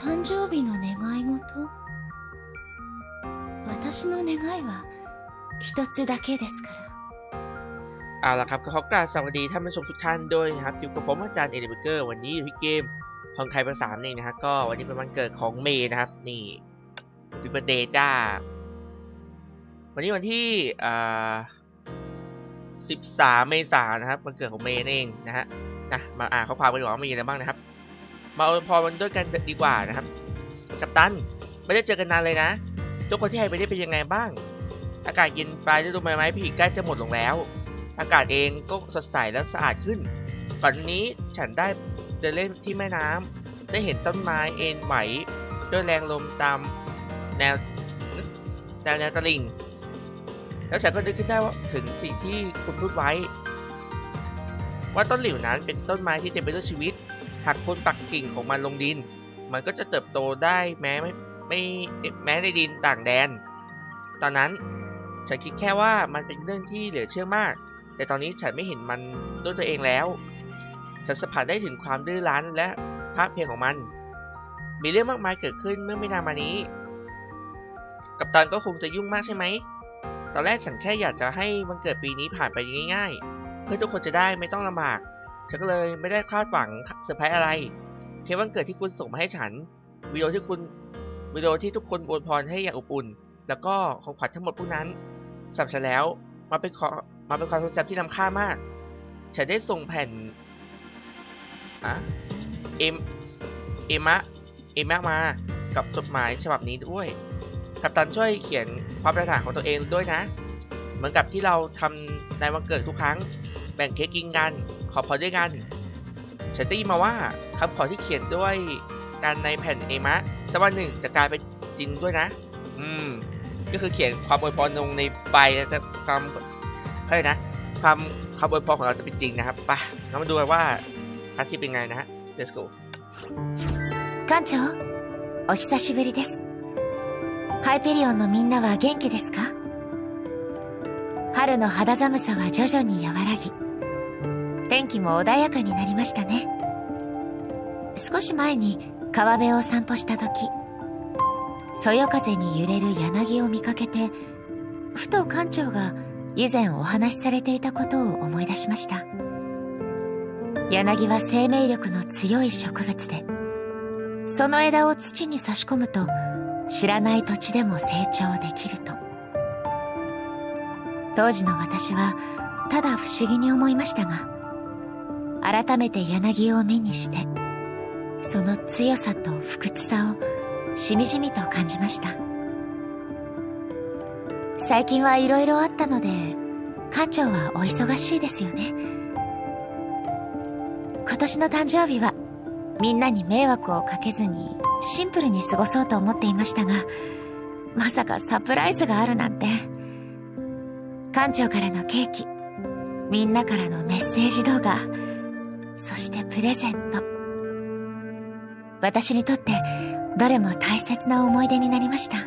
誕生日の願い事私の願いは一つだけですから เอาละครับก็ขอกราบสวัสดีท่านผู้ชมทุกท่านด้วยนะครับอยู่กับผมอาจารย์เอเดเบเกอร์วันนี้อยู่ที่เกมของไทยภาษาเองนะครับก็วันนี้เป็นวันเกิดของเมย์นะครับ นี่บิบเดย์จ้า วันนี้วันที่อ่า13 เมษายนนะครับวันเกิดของเมย์นั่นเองนะฮะนะมาอ่านข้อความกันดีกว่าว่ามีอะไรบ้างนะครับ มาอวยพรวันด้วยกันดีกว่านะครับ กัปตัน ไม่ได้เจอกันนานเลยนะ ทุกคนที่ไฮไปได้เป็นยังไงบ้าง อากาศเย็นปลายฤดูใบไม้ผลิใกล้จะหมดลงแล้ว อากาศเองก็สดใสและสะอาดขึ้นก่อนนี้ฉันได้เดินเล่นที่แม่น้ำได้เห็นต้นไม้เอ็นไหวด้วยแรงลมตามแนวแนวแนวตลิ่ง แล้วฉันก็นึกขึ้นได้ว่าถึงสิ่งที่คุณพูดไว้ ว่าต้นหลิวนั้นเป็นต้นไม้ที่เต็มไปด้วยชีวิต หากคนปักกิ่งของมันลงดิน มันก็จะเติบโตได้แม้ไม่ไม่แม้ในดินต่างแดน ตอนนั้นฉันคิดแค่ว่ามันเป็นเรื่องที่เหลือเชื่อมาก แต่ตอนนี้ฉันไม่เห็นมันด้วยตัวเองแล้ว ฉันสัมผัสได้ถึงความดื้อรั้นและภาคเพียงของมัน มีเรื่องมากมายเกิดขึ้นเมื่อไม่นานมานี้ กัปตันก็คงจะยุ่งมากใช่ไหม ตอนแรกฉันแค่อยากจะให้วันเกิดปีนี้ผ่านไปง่าย ๆ เพื่อทุกคนจะได้ไม่ต้องลำบาก ฉันก็เลยไม่ได้คาดหวังเซอร์ไพรส์อะไรแค่วันเกิดที่คุณส่งมาให้ฉันวิดีโอที่คุณวิดีโอที่ทุกคนอวยพรให้อย่างอบอุ่น แล้วก็ของขวัญทั้งหมดพวกนั้นสำหรับฉันแล้วมันเป็นขอมันเป็นความทรงจำที่ล้ำค่ามาก ฉันได้ส่งแผ่นอะเอ็มเอมะเอมะมากับจดหมายฉบับนี้ด้วย กัปตันช่วยเขียนความปรารถนาของตัวเองด้วยนะ เหมือนกับที่เราทำในวันเกิดทุกครั้ง แบ่งเค้กกินกัน ขอพรด้วยกัน ฉันได้ยินมาว่าคำขอที่เขียนด้วยการในแผ่นเอมะสักวันหนึ่งจะกลายเป็นจริงด้วยนะ อืม ก็คือเขียนความอวยพรลงในใบแล้วจะความเขาเรียกนะ ความคำอวยพรของเราจะเป็นจริงนะครับไปเรามาดูกันว่าคลาสสิเป็นไงนะฮะ let's go 館長お久しぶりですハイペリオンのみんなは元気ですか春の肌寒さは徐々に和らぎ 天気も穏やかになりましたね。少し前に川辺を散歩した時そよ風に揺れる柳を見かけてふと館長が以前お話しされていたことを思い出しました。柳は生命力の強い植物でその枝を土に差し込むと知らない土地でも成長できると。当時の私はただ不思議に思いましたが改めて柳を目にしてその強さと不屈さをしみじみと感じました。最近はいろいろあったので館長はお忙しいですよね。今年の誕生日はみんなに迷惑をかけずにシンプルに過ごそうと思っていましたがまさかサプライズがあるなんて。館長からのケーキみんなからのメッセージ動画そしてプレゼント。私にとってどれも大切な思い出になりました。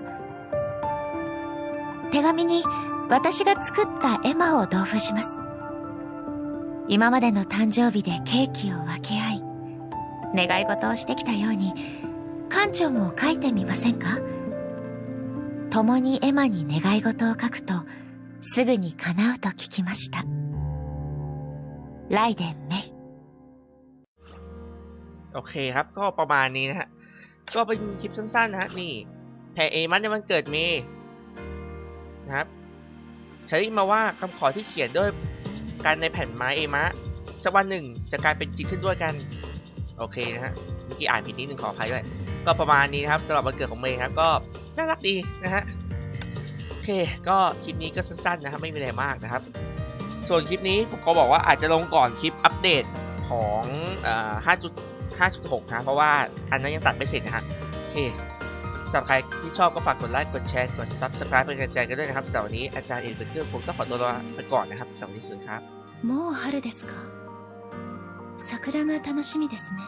手紙に私が作った絵馬を同封します。今までの誕生日でケーキを分け合い願い事をしてきたように館長も書いてみませんか？共に絵馬に願い事を書くとすぐに叶うと聞きました。ライデン・メイ โอเคครับ ก็ประมาณนี้นะฮะ ก็เป็นคลิปสั้นๆนะฮะ นี่แผ่เอมันในวันเกิดเมย์นะครับฉันได้ยิมาว่าคำขอที่เขียนด้วยการในแผ่นไม้เอมะสักวันหนึ่งจะกลายเป็นจริงขึ้นด้วยกัน โอเคนะฮะ เมื่อกี้อ่านผิดนิดนึงขออภัยด้วย ก็ประมาณนี้นะครับสำหรับวันเกิดของเมย์ครับ ก็น่ารักดีนะฮะ โอเค ก็คลิปนี้ก็สั้นๆนะครับ ไม่มีอะไรมากนะครับ ส่วนคลิปนี้ผมก็บอกว่าอาจจะลงก่อนคลิปอัปเดตของเห้าจุดหกนะ เพราะว่าอันนั้นยังตัดไม่เสร็จนะฮะโอเคสำหรับใครที่ชอบก็ฝากกดไลค์ กดแชร์ กดซับสไครป์เป็นกำลังใจกันด้วยนะครับสำหรับวันนี้อาจารย์เอ็นเบเกอร์ผมต้องขอตัวลาไปก่อนนะครับสวัสดีสุดครับもう春ですか桜が楽しみですね